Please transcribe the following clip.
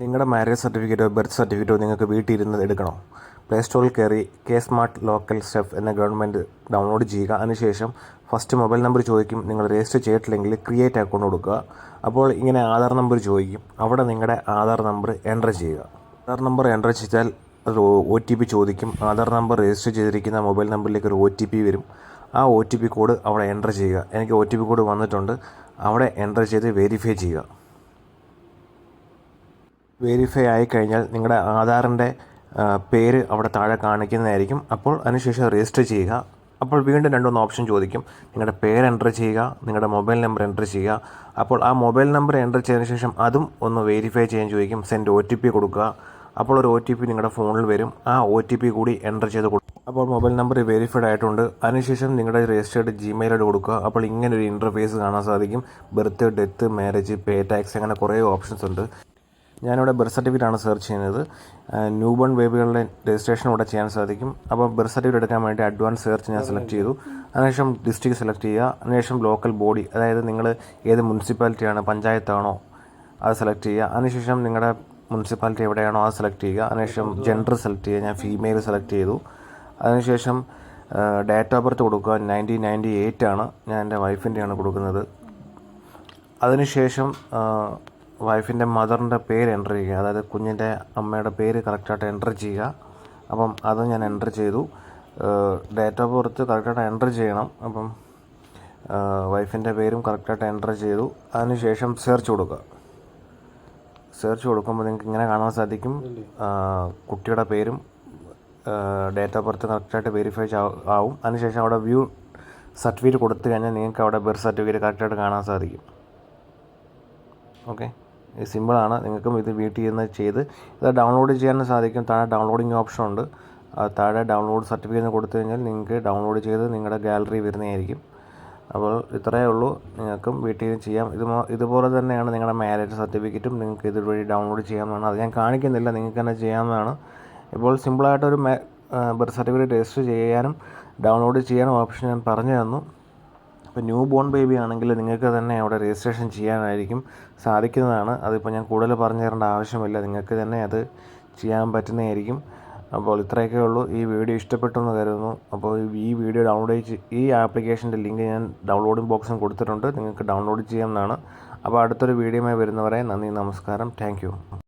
നിങ്ങളുടെ marriage സർട്ടിഫിക്കറ്റോ birth സർട്ടിഫിക്കറ്റോ നിങ്ങൾക്ക് വീട്ടിൽ ഇരുന്ന് എടുക്കണോ പ്ലേ സ്റ്റോറിൽ കയറി കെ സ്മാർട്ട് ലോക്കൽ സ്റ്റെഫ് എന്ന ഗവൺമെന്റ് ഡൗൺലോഡ് ചെയ്യുക. അതിനുശേഷം ഫസ്റ്റ് മൊബൈൽ നമ്പർ ചോദിക്കും. നിങ്ങൾ രജിസ്റ്റർ ചെയ്തിട്ടില്ലെങ്കിൽ ക്രിയേറ്റ് അക്കൗണ്ട് കൊടുക്കുക. അപ്പോൾ ഇങ്ങനെ ആധാർ നമ്പർ ചോദിക്കും. അവിടെ നിങ്ങളുടെ ആധാർ നമ്പർ എന്റർ ചെയ്യുക. ആധാർ നമ്പർ എന്റർ ചെയ്താൽ അത് ഒ ടി പി ചോദിക്കും. ആധാർ നമ്പർ രജിസ്റ്റർ ചെയ്തിരിക്കുന്ന മൊബൈൽ നമ്പറിലേക്ക് ഒരു ഒ ടി പി വരും. ആ ഒ ടി പി കോഡ് അവിടെ എന്റർ ചെയ്യുക. എനിക്ക് ഒ ടി പി കോഡ് വന്നിട്ടുണ്ട്. അവിടെ എന്റർ ചെയ്ത് വെരിഫൈ ചെയ്യുക. വെരിഫൈ ആയി കഴിഞ്ഞാൽ നിങ്ങളുടെ ആധാറിന്റെ പേര് അവിടെ താഴെ കാണിക്കുന്നതായിരിക്കും. അപ്പോൾ അതിനുശേഷം രജിസ്റ്റർ ചെയ്യുക. അപ്പോൾ വീണ്ടും രണ്ടുമൂന്ന് ഓപ്ഷൻ ചോദിക്കും. നിങ്ങളുടെ പേര് എന്റർ ചെയ്യുക നിങ്ങളുടെ മൊബൈൽ നമ്പർ എന്റർ ചെയ്യുക. അപ്പോൾ ആ മൊബൈൽ നമ്പർ എന്റർ ചെയ്തതിന് ശേഷം അതും ഒന്ന് വെരിഫൈ ചെയ്യാൻ ചോദിക്കും. സെൻഡ് ഒ ടി പി കൊടുക്കുക. അപ്പോൾ ഒരു ഒ ടി പി നിങ്ങളുടെ ഫോണിൽ വരും. ആ ഒ ടി പി കൂടി എന്റർ ചെയ്ത് കൊടുക്കും. അപ്പോൾ മൊബൈൽ നമ്പർ വെരിഫൈഡ് ആയിട്ടുണ്ട്. അതിനുശേഷം നിങ്ങളുടെ രജിസ്റ്റേർഡ് ജിമെയിൽ കൊടുക്കുക. അപ്പോൾ ഇങ്ങനെ ഒരു ഇന്റർഫേസ് കാണാൻ സാധിക്കും. Birth death marriage pay tax അങ്ങനെ കുറേ ഓപ്ഷൻസ് ഉണ്ട്. ഞാനിവിടെ ബർത്ത് സർട്ടിഫിക്കറ്റ് ആണ് സെർച്ച് ചെയ്യുന്നത്. ന്യൂ ബോൺ ബേബികളുടെ രജിസ്ട്രേഷൻ ഇവിടെ ചെയ്യാൻ സാധിക്കും. അപ്പോൾ ബർത്ത് സർട്ടിഫിക്കറ്റ് എടുക്കാൻ വേണ്ടി അഡ്വാൻസ് സെർച്ച് ഞാൻ സെലക്ട് ചെയ്തു. അതിനുശേഷം ഡിസ്ട്രിക്ട് സെലക്ട് ചെയ്യുക. അതിനുശേഷം ലോക്കൽ ബോഡി അതായത് നിങ്ങൾ ഏത് മുനിസിപ്പാലിറ്റിയാണ് പഞ്ചായത്താണോ അത് സെലക്ട് ചെയ്യുക. അതിനുശേഷം നിങ്ങളുടെ മുനിസിപ്പാലിറ്റി എവിടെയാണോ അത് സെലക്ട് ചെയ്യുക. അതിനുശേഷം ജെൻഡർ സെലക്ട് ചെയ്യുക. ഞാൻ ഫീമെയിൽ സെലക്ട് ചെയ്തു. അതിനുശേഷം ഡേറ്റ് ഓഫ് ബർത്ത് കൊടുക്കുക. നയന്റീൻ നയന്റി എയ്റ്റ് ആണ് ഞാൻ എന്റെ വൈഫിന്റെയാണ് കൊടുക്കുന്നത്. അതിനുശേഷം വൈഫിന്റെ മദറിന്റെ പേര് എന്റർ ചെയ്യുക. അതായത് കുഞ്ഞിന്റെ അമ്മയുടെ പേര് കറക്റ്റായിട്ട് എന്റർ ചെയ്യുക. അപ്പം അത് ഞാൻ എന്റർ ചെയ്തു. ഡേറ്റ് ഓഫ് ബർത്ത് കറക്റ്റായിട്ട് എന്റർ ചെയ്യണം. അപ്പം വൈഫിന്റെ പേരും കറക്റ്റായിട്ട് എന്റർ ചെയ്തു. അതിനുശേഷം സെർച്ച് കൊടുക്കുക. സെർച്ച് കൊടുക്കുമ്പോൾ നിങ്ങൾക്ക് ഇങ്ങനെ കാണാൻ സാധിക്കും. കുട്ടിയുടെ പേരും ഡേറ്റ് ഓഫ് ബർത്ത് കറക്റ്റായിട്ട് വെരിഫൈ ആവും. അതിനുശേഷം അവിടെ വ്യൂ സർട്ടിഫിക്കറ്റ് കൊടുത്തു കഴിഞ്ഞാൽ നിങ്ങൾക്ക് അവിടെ ബർത്ത് സർട്ടിഫിക്കറ്റ് കറക്റ്റായിട്ട് കാണാൻ സാധിക്കും. ഓക്കെ? സിമ്പിളാണ്. നിങ്ങൾക്കും ഇത് വീട്ടിൽ ഇരുന്ന് ചെയ്ത് ഇത് ഡൗൺലോഡ് ചെയ്യാൻ സാധിക്കും. താഴെ ഡൗൺലോഡിങ് ഓപ്ഷൻ ഉണ്ട്. താഴെ ഡൗൺലോഡ് സർട്ടിഫിക്കറ്റ് കൊടുത്തു കഴിഞ്ഞാൽ നിങ്ങൾക്ക് ഡൗൺലോഡ് ചെയ്ത് നിങ്ങളുടെ ഗാലറി വരുന്നതായിരിക്കും. അപ്പോൾ ഇത്രയേ ഉള്ളൂ. നിങ്ങൾക്കും വീട്ടിൽ നിന്ന് ചെയ്യാം. ഇത് ഇതുപോലെ തന്നെയാണ് നിങ്ങളുടെ മാരേജ് സർട്ടിഫിക്കറ്റും നിങ്ങൾക്ക് ഇതുവഴി ഡൗൺലോഡ് ചെയ്യാവുന്നതാണ്. അത് ഞാൻ കാണിക്കുന്നില്ല. നിങ്ങൾക്ക് തന്നെ ചെയ്യാവുന്നതാണ്. ഇപ്പോൾ സിമ്പിളായിട്ടൊരു ബർത്ത് സർട്ടിഫിക്കറ്റ് രജിസ്റ്റർ ചെയ്യാനും ഡൗൺലോഡ് ചെയ്യാനും ഓപ്ഷൻ ഞാൻ പറഞ്ഞു തന്നു. ഇപ്പോൾ ന്യൂ ബോൺ ബേബി ആണെങ്കിൽ നിങ്ങൾക്ക് തന്നെ അവിടെ രജിസ്ട്രേഷൻ ചെയ്യാനായിരിക്കും സാധിക്കുന്നതാണ്. അതിപ്പോൾ ഞാൻ കൂടുതൽ പറഞ്ഞു തരേണ്ട ആവശ്യമില്ല. നിങ്ങൾക്ക് തന്നെ അത് ചെയ്യാൻ പറ്റുന്നതായിരിക്കും. അപ്പോൾ ഇത്രയൊക്കെ ഉള്ളൂ. ഈ വീഡിയോ ഇഷ്ടപ്പെട്ടു എന്ന് കരുതുന്നു. അപ്പോൾ ഈ വീഡിയോ ഡൗൺലോഡ് ചെയ്ത് ഈ ആപ്ലിക്കേഷന്റെ ലിങ്ക് ഞാൻ ഡൗൺലോഡിംഗ് ബോക്സിൽ കൊടുത്തിട്ടുണ്ട്. നിങ്ങൾക്ക് ഡൗൺലോഡ് ചെയ്യാവുന്നതാണ്. അപ്പോൾ അടുത്തൊരു വീഡിയോയുമായി വരുന്നവരെ നന്ദി നമസ്കാരം. താങ്ക്